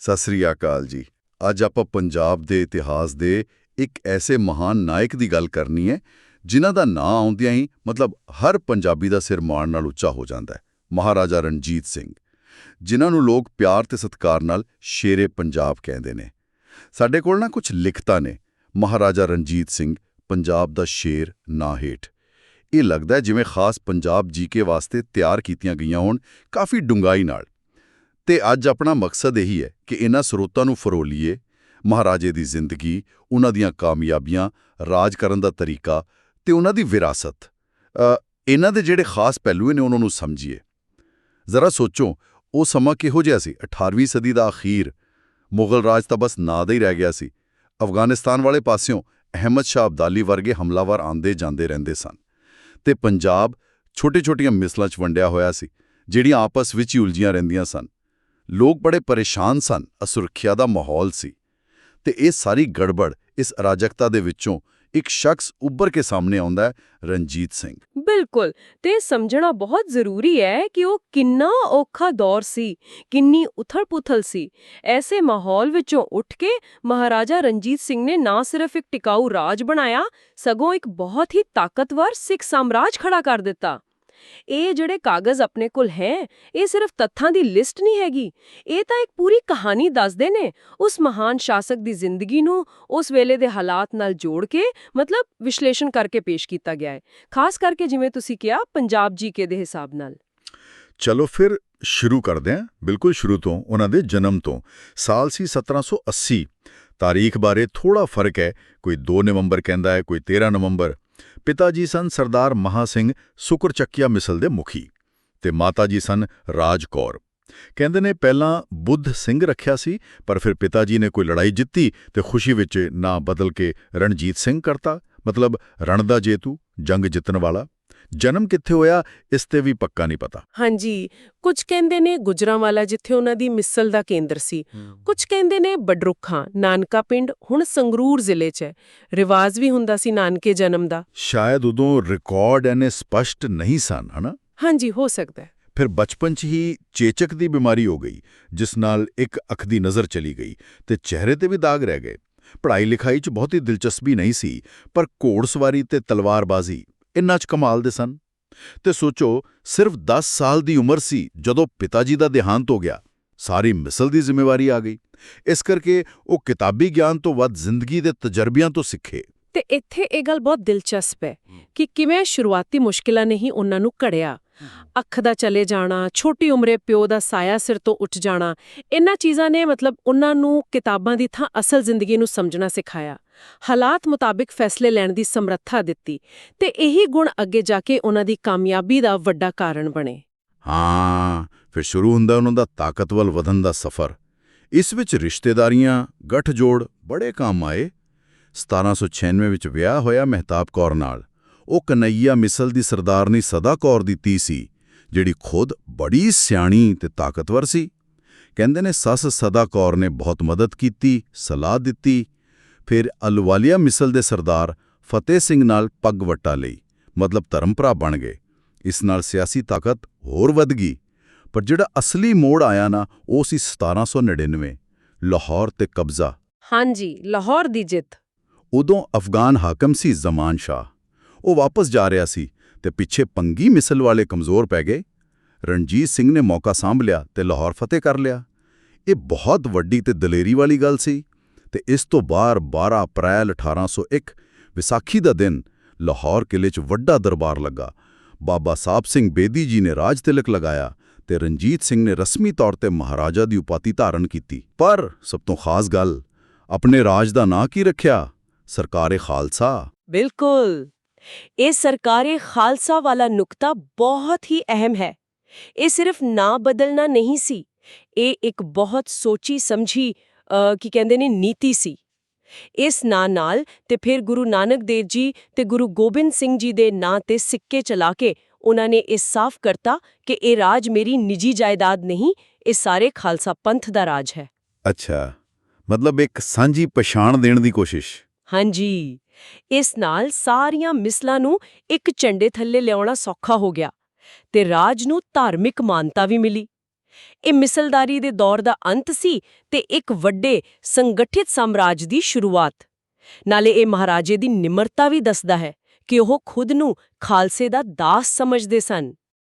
ਸਤਿ ਸ੍ਰੀ ਅਕਾਲ ਜੀ। ਅੱਜ ਆਪਾਂ ਪੰਜਾਬ ਦੇ ਇਤਿਹਾਸ ਦੇ ਇੱਕ ਐਸੇ ਮਹਾਨ ਨਾਇਕ ਦੀ ਗੱਲ ਕਰਨੀ ਹੈ, ਜਿਨ੍ਹਾਂ ਦਾ ਨਾਂ ਆਉਂਦਿਆਂ ਹੀ ਮਤਲਬ ਹਰ ਪੰਜਾਬੀ ਦਾ ਸਿਰ ਮਾਣ ਨਾਲ ਉੱਚਾ ਹੋ ਜਾਂਦਾ ਹੈ, ਮਹਾਰਾਜਾ ਰਣਜੀਤ ਸਿੰਘ, ਜਿਨ੍ਹਾਂ ਨੂੰ ਲੋਕ ਪਿਆਰ ਤੇ ਸਤਿਕਾਰ ਨਾਲ ਸ਼ੇਰੇ ਪੰਜਾਬ ਕਹਿੰਦੇ ਨੇ। ਸਾਡੇ ਕੋਲ ਨਾ ਕੁਝ ਲਿਖਤਾਂ ਨੇ, ਮਹਾਰਾਜਾ ਰਣਜੀਤ ਸਿੰਘ, ਪੰਜਾਬ ਦਾ ਸ਼ੇਰ, ਨਾ ਹੇਠ। ਇਹ ਲੱਗਦਾ ਜਿਵੇਂ ਖਾਸ ਪੰਜਾਬ ਜੀਕੇ ਵਾਸਤੇ ਤਿਆਰ ਕੀਤੀਆਂ ਗਈਆਂ ਹੋਣ, ਕਾਫੀ ਡੂੰਘਾਈ ਨਾਲ। ਤੇ ਅੱਜ ਆਪਣਾ ਮਕਸਦ ਇਹੀ ਹੈ ਕਿ ਇਹਨਾਂ ਸਰੋਤਾਂ ਨੂੰ ਫਰੋਲੀਏ, ਮਹਾਰਾਜੇ ਦੀ ਜ਼ਿੰਦਗੀ, ਉਹਨਾਂ ਦੀਆਂ ਕਾਮਯਾਬੀਆਂ, ਰਾਜ ਕਰਨ ਦਾ ਤਰੀਕਾ ਤੇ ਉਹਨਾਂ ਦੀ ਵਿਰਾਸਤ। ਇਹਨਾਂ ਦੇ ਜਿਹੜੇ ਖਾਸ ਪਹਿਲੂ ਨੇ ਉਹਨਾਂ ਨੂੰ ਸਮਝੀਏ। ਜ਼ਰਾ ਸੋਚੋ, ਉਹ ਸਮਾਂ ਕਿਹੋ ਜਿਹਾ ਸੀ? 18ਵੀਂ ਸਦੀ ਦਾ ਅਖੀਰ। ਮੁਗਲ ਰਾਜ ਤਾਂ ਬਸ ਨਾਂ ਦਾ ਹੀ ਰਹਿ ਗਿਆ ਸੀ। ਅਫਗਾਨਿਸਤਾਨ ਵਾਲੇ ਪਾਸਿਓਂ ਅਹਿਮਦ ਸ਼ਾਹ ਅਬਦਾਲੀ ਵਰਗੇ ਹਮਲਾਵਰ ਆਂਦੇ ਜਾਂਦੇ ਰਹਿੰਦੇ ਸਨ। ਤੇ ਪੰਜਾਬ ਛੋਟੇ-ਛੋਟੀਆਂ ਮਿਸਲਾਂ 'ਚ ਵੰਡਿਆ ਹੋਇਆ ਸੀ, ਜਿਹੜੀਆਂ ਆਪਸ ਵਿੱਚ ਹੀ ਉਲਝੀਆਂ ਰਹਿੰਦੀਆਂ ਸਨ। ਲੋਕ ਬੜੇ ਪਰੇਸ਼ਾਨ ਸਨ, ਅਸੁਰੱਖਿਆ ਦਾ ਮਾਹੌਲ ਸੀ। ਤੇ ਇਹ ਸਾਰੀ ਗੜਬੜ ਇਸ ਅਰਾਜਕਤਾ ਦੇ ਵਿੱਚੋਂ ਇੱਕ ਸ਼ਖਸ ਉੱਭਰ ਕੇ ਸਾਹਮਣੇ ਆਉਂਦਾ ਹੈ, ਰਣਜੀਤ ਸਿੰਘ। ਬਿਲਕੁਲ, ਤੇ ਸਮਝਣਾ ਬਹੁਤ ਜ਼ਰੂਰੀ ਹੈ ਕਿ ਉਹ ਕਿੰਨਾ ਔਖਾ ਦੌਰ ਸੀ, ਕਿੰਨੀ ਉਥਲ-ਪੁਥਲ ਸੀ। ਐਸੇ ਮਾਹੌਲ ਵਿੱਚੋਂ ਉੱਠ ਕੇ ਮਹਾਰਾਜਾ ਰਣਜੀਤ ਸਿੰਘ ਨੇ ਨਾ ਸਿਰਫ ਇੱਕ ਟਿਕਾਊ ਰਾਜ ਬਣਾਇਆ, ਸਗੋਂ ਇੱਕ ਬਹੁਤ ਹੀ ਤਾਕਤਵਰ ਸਿੱਖ ਸਾਮਰਾਜ ਖੜਾ ਕਰ ਦਿੱਤਾ। ਇਹ ਜਿਹੜੇ ਕਾਗਜ਼ ਆਪਣੇ ਕੋਲ ਹੈ, ਇਹ ਸਿਰਫ ਤੱਥਾਂ ਦੀ ਲਿਸਟ ਨਹੀਂ ਹੈਗੀ। ਇਹ ਤਾਂ ਇੱਕ ਪੂਰੀ ਕਹਾਣੀ ਦੱਸਦੇ ਨੇ। ਉਸ ਮਹਾਨ ਸ਼ਾਸਕ ਦੀ ਜ਼ਿੰਦਗੀ ਨੂੰ ਉਸ ਵੇਲੇ ਦੇ ਹਾਲਾਤ ਨਾਲ ਜੋੜ ਕੇ, ਮਤਲਬ ਵਿਸ਼ਲੇਸ਼ਣ ਕਰਕੇ ਪੇਸ਼ ਕੀਤਾ ਗਿਆ ਹੈ। ਖਾਸ ਕਰਕੇ ਜਿਵੇਂ ਤੁਸੀਂ ਕਿਹਾ, ਪੰਜਾਬ ਜੀਕੇ ਦੇ ਹਿਸਾਬ ਨਾਲ। ਚਲੋ ਫਿਰ ਸ਼ੁਰੂ ਕਰਦੇ ਹਾਂ। ਬਿਲਕੁਲ ਸ਼ੁਰੂ ਤੋਂ, ਉਹਨਾਂ ਦੇ ਜਨਮ ਤੋਂ। ਸਾਲ ਸੀ 1780 ਤਾਰੀਖ ਬਾਰੇ ਥੋੜਾ ਫ਼ਰਕ ਹੈ। ਕੋਈ 2 ਨਵੰਬਰ ਕਹਿੰਦਾ ਹੈ, ਕੋਈ 13 ਨਵੰਬਰ। ਪਿਤਾ ਜੀ ਸਨ ਸਰਦਾਰ ਮਹਾ ਸਿੰਘ ਸੁਕਰਚੱਕੀਆ ਮਿਸਲ ਦੇ ਮੁਖੀ ਤੇ ਮਾਤਾ ਜੀ ਸਨ ਰਾਜ ਕੌਰ। ਕਹਿੰਦੇ ਨੇ ਪਹਿਲਾਂ ਬੁੱਧ ਸਿੰਘ ਰੱਖਿਆ ਸੀ, ਪਰ ਫਿਰ ਪਿਤਾ ਜੀ ਨੇ ਕੋਈ ਲੜਾਈ ਜਿੱਤੀ ਤੇ ਖੁਸ਼ੀ ਵਿੱਚ ਨਾਂ ਬਦਲ ਕੇ ਰਣਜੀਤ ਸਿੰਘ ਕਰਤਾ, ਮਤਲਬ ਰਣ ਦਾ ਜੇਤੂ, ਜੰਗ ਜਿੱਤਣ ਵਾਲਾ। ਜਨਮ ਕਿੱਥੇ ਹੋਇਆ ਇਸ ਤੇ ਵੀ ਪੱਕਾ ਨਹੀਂ ਪਤਾ। ਹਾਂਜੀ ਕੁਝ ਕਹਿੰਦੇ ਨੇ ਗੁਜਰਾਂਵਾਲਾ ਜਿੱਥੇ ਉਹਨਾਂ ਦੀ ਮਿਸਲ ਦਾ ਕੇਂਦਰ ਸੀ। ਕੁਝ ਕਹਿੰਦੇ ਨੇ ਬਡਰੁੱਖਾਂ ਨਾਨਕਾ ਪਿੰਡ ਹੁਣ ਸੰਗਰੂਰ ਜ਼ਿਲ੍ਹੇ 'ਚ ਹੈ। ਰਿਵਾਜ ਵੀ ਹੁੰਦਾ ਸੀ ਨਾਨਕੇ ਜਨਮ ਦਾ। ਸ਼ਾਇਦ ਉਦੋਂ ਰਿਕਾਰਡ ਐਨੇ ਸਪਸ਼ਟ ਨਹੀਂ ਸਨ ਹਨਾ? ਹਾਂਜੀ ਹੋ ਸਕਦਾ ਹੈ। ਫਿਰ ਬਚਪਨ 'ਚ ਹੀ ਚੇਚਕ ਦੀ ਬਿਮਾਰੀ ਹੋ ਗਈ ਜਿਸ ਨਾਲ ਇੱਕ ਅੱਖ ਦੀ ਨਜ਼ਰ ਚਲੀ ਗਈ ਤੇ ਚਿਹਰੇ ਤੇ ਵੀ ਦਾਗ ਰਹਿ ਗਏ। ਪੜ੍ਹਾਈ ਲਿਖਾਈ 'ਚ ਬਹੁਤੀ ਦਿਲਚਸਪੀ ਨਹੀਂ ਸੀ ਪਰ ਘੋੜਸਵਾਰੀ ਤੇ ਤਲਵਾਰਬਾਜ਼ੀ ਇੰਨਾ 'ਚ ਕਮਾਲ ਦੇ ਸਨ। ਤੇ ਸੋਚੋ, ਸਿਰਫ 10 ਸਾਲ ਦੀ ਉਮਰ ਸੀ ਜਦੋਂ ਪਿਤਾ ਜੀ ਦਾ ਦੇਹਾਂਤ ਹੋ ਗਿਆ। ਸਾਰੀ ਮਿਸਲ ਦੀ ਜ਼ਿੰਮੇਵਾਰੀ ਆ ਗਈ। ਇਸ ਕਰਕੇ ਉਹ ਕਿਤਾਬੀ ਗਿਆਨ ਤੋਂ ਵੱਧ ਜ਼ਿੰਦਗੀ ਦੇ ਤਜਰਬਿਆਂ ਤੋਂ ਸਿੱਖੇ। ਤੇ ਇੱਥੇ ਇਹ ਗੱਲ ਬਹੁਤ ਦਿਲਚਸਪ ਹੈ ਕਿ ਕਿਵੇਂ ਸ਼ੁਰੂਆਤੀ ਮੁਸ਼ਕਿਲਾਂ ਨੇ ਹੀ ਉਹਨਾਂ ਨੂੰ ਘੜਿਆ। ਅੱਖ ਦਾ ਚਲੇ ਜਾਣਾ, ਛੋਟੀ ਉਮਰੇ ਪਿਓ ਦਾ ਸਾਇਆ ਸਿਰ ਤੋਂ ਉੱਠ ਜਾਣਾ ਇਹਨਾਂ ਚੀਜ਼ਾਂ ਨੇ ਮਤਲਬ ਉਹਨਾਂ ਨੂੰ ਕਿਤਾਬਾਂ ਦੀ ਥਾਂ ਅਸਲ ਜ਼ਿੰਦਗੀ ਨੂੰ ਸਮਝਣਾ ਸਿਖਾਇਆ। ਹਾਲਾਤ ਮੁਤਾਬਿਕ ਫੈਸਲੇ ਲੈਣ ਦੀ ਸਮਰੱਥਾ ਦਿੱਤੀ ਤੇ ਇਹੀ ਗੁਣ ਅੱਗੇ ਜਾ ਕੇ ਉਹਨਾਂ ਦੀ ਕਾਮਯਾਬੀ ਦਾ ਵੱਡਾ ਕਾਰਨ ਬਣੇ। ਹਾਂ, ਫਿਰ ਸ਼ੁਰੂ ਹੁੰਦਾ ਉਹਨਾਂ ਦਾ ਤਾਕਤਵਲ ਵਧਣ ਦਾ ਸਫ਼ਰ। ਇਸ ਵਿੱਚ ਰਿਸ਼ਤੇਦਾਰੀਆਂ, ਗੱਠਜੋੜ ਬੜੇ ਕੰਮ ਆਏ। 1796 ਵਿੱਚ ਵਿਆਹ ਹੋਇਆ ਮਹਿਤਾਬ ਕੌਰ ਨਾਲ। ਉਹ ਕਨਈਆ ਮਿਸਲ ਦੀ ਸਰਦਾਰਨੀ ਸਦਾ ਕੌਰ ਦੀ ਧੀ ਸੀ ਜਿਹੜੀ ਖੁਦ ਬੜੀ ਸਿਆਣੀ ਤੇ ਤਾਕਤਵਰ ਸੀ। ਕਹਿੰਦੇ ਨੇ ਸੱਸ ਸਦਾ ਕੌਰ ਨੇ ਬਹੁਤ ਮਦਦ ਕੀਤੀ ਸਲਾਹ ਦਿੱਤੀ। ਫਿਰ ਅਲਵਾਲੀਆ ਮਿਸਲ ਦੇ ਸਰਦਾਰ ਫਤਿਹ ਸਿੰਘ ਨਾਲ ਪੱਗ ਵਟਾ ਲਈ ਮਤਲਬ ਧਰਮ ਭਰਾ ਬਣ ਗਏ। ਇਸ ਨਾਲ ਸਿਆਸੀ ਤਾਕਤ ਹੋਰ ਵੱਧ ਗਈ। ਪਰ ਜਿਹੜਾ ਅਸਲੀ ਮੋੜ ਆਇਆ ਨਾ ਉਹ ਸੀ 1799 ਲਾਹੌਰ ਤੇ ਕਬਜ਼ਾ। ਹਾਂਜੀ ਲਾਹੌਰ ਦੀ ਜਿੱਤ। ਉਦੋਂ ਅਫਗਾਨ ਹਾਕਮ ਸੀ ਜ਼ਮਾਨ ਸ਼ਾਹ। ਉਹ ਵਾਪਸ ਜਾ ਰਿਹਾ ਸੀ ਤੇ ਪਿੱਛੇ ਪੰਗੀ ਮਿਸਲ ਵਾਲੇ ਕਮਜ਼ੋਰ ਪੈ ਗਏ। ਰਣਜੀਤ ਸਿੰਘ ਨੇ ਮੌਕਾ ਸਾਂਭ ਲਿਆ ਤੇ ਲਾਹੌਰ ਫਤਿਹ ਕਰ ਲਿਆ। ਇਹ ਬਹੁਤ ਵੱਡੀ ਤੇ ਦਲੇਰੀ ਵਾਲੀ ਗੱਲ ਸੀ ਤੇ ਇਸ ਤੋਂ ਬਾਅਦ 12 ਅਪ੍ਰੈਲ 1801 ਵਿਸਾਖੀ ਦਾ ਦਿਨ ਲਾਹੌਰ ਕਿਲੇ 'ਚ ਵੱਡਾ ਦਰਬਾਰ ਲੱਗਾ। ਬਾਬਾ ਸਾਹਿਬ ਸਿੰਘ ਬੇਦੀ ਜੀ ਨੇ ਰਾਜ ਤਿਲਕ ਲਗਾਇਆ ਤੇ ਰਣਜੀਤ ਸਿੰਘ ਨੇ ਰਸਮੀ ਤੌਰ ਤੇ ਮਹਾਰਾਜਾ ਦੀ ਉਪਾਧੀ ਧਾਰਨ ਕੀਤੀ। ਪਰ ਸਭ ਤੋਂ ਖਾਸ ਗੱਲ, ਆਪਣੇ ਰਾਜ ਦਾ ਨਾਂ ਕੀ ਰੱਖਿਆ? ਸਰਕਾਰੇ ਖਾਲਸਾ। ਬਿਲਕੁਲ। ਇਹ ਸਰਕਾਰੇ ਖਾਲਸਾ ਵਾਲਾ ਨੁਕਤਾ ਬਹੁਤ ਹੀ ਅਹਿਮ ਹੈ। ਇਹ ਸਿਰਫ ਨਾਂ ਬਦਲਣਾ ਨਹੀਂ ਸੀ ਇਹ ਇੱਕ ਬਹੁਤ ਸੋਚੀ ਸਮਝੀ ਕੀ ਕਹਿੰਦੇ ਨੇ ਨੀਤੀ ਸੀ। ਇਸ ਨਾਂ ਨਾਲ ਤੇ ਫਿਰ ਗੁਰੂ ਨਾਨਕ ਦੇਵ ਜੀ ਤੇ ਗੁਰੂ ਗੋਬਿੰਦ ਸਿੰਘ ਜੀ ਦੇ ਨਾਂ ਤੇ ਸਿੱਕੇ ਚਲਾ ਕੇ ਉਹਨਾਂ ਨੇ ਇਹ ਸਾਫ਼ ਕਰਤਾ ਕਿ ਇਹ ਰਾਜ ਮੇਰੀ ਨਿੱਜੀ ਜਾਇਦਾਦ ਨਹੀਂ ਇਹ ਸਾਰੇ ਖਾਲਸਾ ਪੰਥ ਦਾ ਰਾਜ ਹੈ। ਅੱਛਾ ਮਤਲਬ ਇੱਕ ਸਾਂਝੀ ਪਛਾਣ ਦੇਣ ਦੀ ਕੋਸ਼ਿਸ਼? ਹਾਂਜੀ। ਇਸ ਨਾਲ ਸਾਰੀਆਂ ਮਿਸਲਾਂ ਨੂੰ ਇੱਕ ਝੰਡੇ ਥੱਲੇ ਲਿਆਉਣਾ ਸੌਖਾ ਹੋ ਗਿਆ ਤੇ ਰਾਜ ਨੂੰ ਧਾਰਮਿਕ ਮਾਨਤਾ ਵੀ ਮਿਲੀ। ਇਹ ਮਿਸਲਦਾਰੀ ਦੇ ਦੌਰ ਦਾ ਅੰਤ ਸੀ ਤੇ ਇੱਕ ਵੱਡੇ ਸੰਗਠਿਤ ਸਾਮਰਾਜ ਦੀ ਸ਼ੁਰੂਆਤ। ਨਾਲੇ ਇਹ ਮਹਾਰਾਜੇ ਦੀ ਨਿਮਰਤਾ ਵੀ ਦੱਸਦਾ ਹੈ ਕਿ ਉਹ ਖੁਦ ਨੂੰ ਖਾਲਸੇ ਦਾ ਦਾਸ ਸਮਝਦੇ ਸਨ।